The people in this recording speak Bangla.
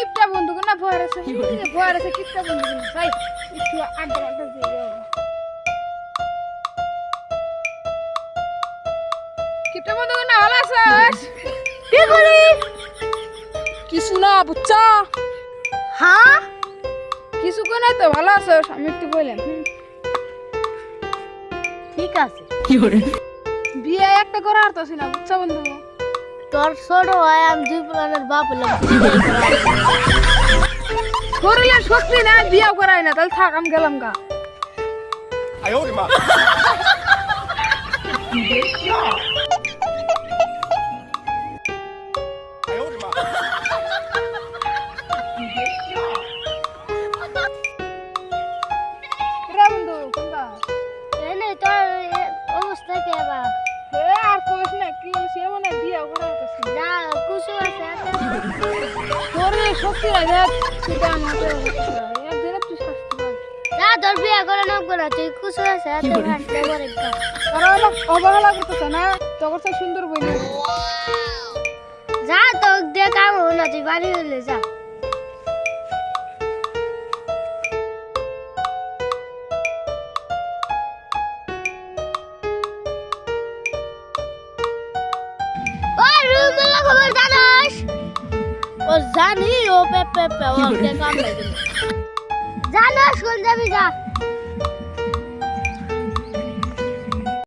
কিপটা বন্ধু না ভয় আছে। ভয় আছে কিপটা বন্ধু ভাই একটু আড্ডা আড্ডা দিয়ে কিপটা বন্ধু না ভালো আছিস কি করি? কিছু না বুঝছা হ্যাঁ? কিছু করে নাই তো ভালো আছো? আমি একটু বললাম। ঠিক আছে। বিয়ে একটা করে আর তো না বুঝছ বন্ধু তোর ছোড়ো হয় আমি দুই প্লানের বাপ হলাম করলে সত্যি না বিয়া করাই না তাহলে থাক আমি গেলাম গা আয় ওরে মা সে মনে বিয়ে করার তো যা কুসু আছে শরীরে শক্তি নাই দেখ। সেটা আমাকে একদিনে তুই শাস্তি পাবি যা তোর বিয়ে করে না করে তুই কুসু আছে এত ভাসতে করে আর হলো অবহেলা করতেছে না? তখন তো সুন্দর বই যা তো দিয়ে কাম হলো তুই বাড়ি হলে যা। ও জানি ও পে পে পে ও কে কাম লাগে। জানাস কোন যাবি যা।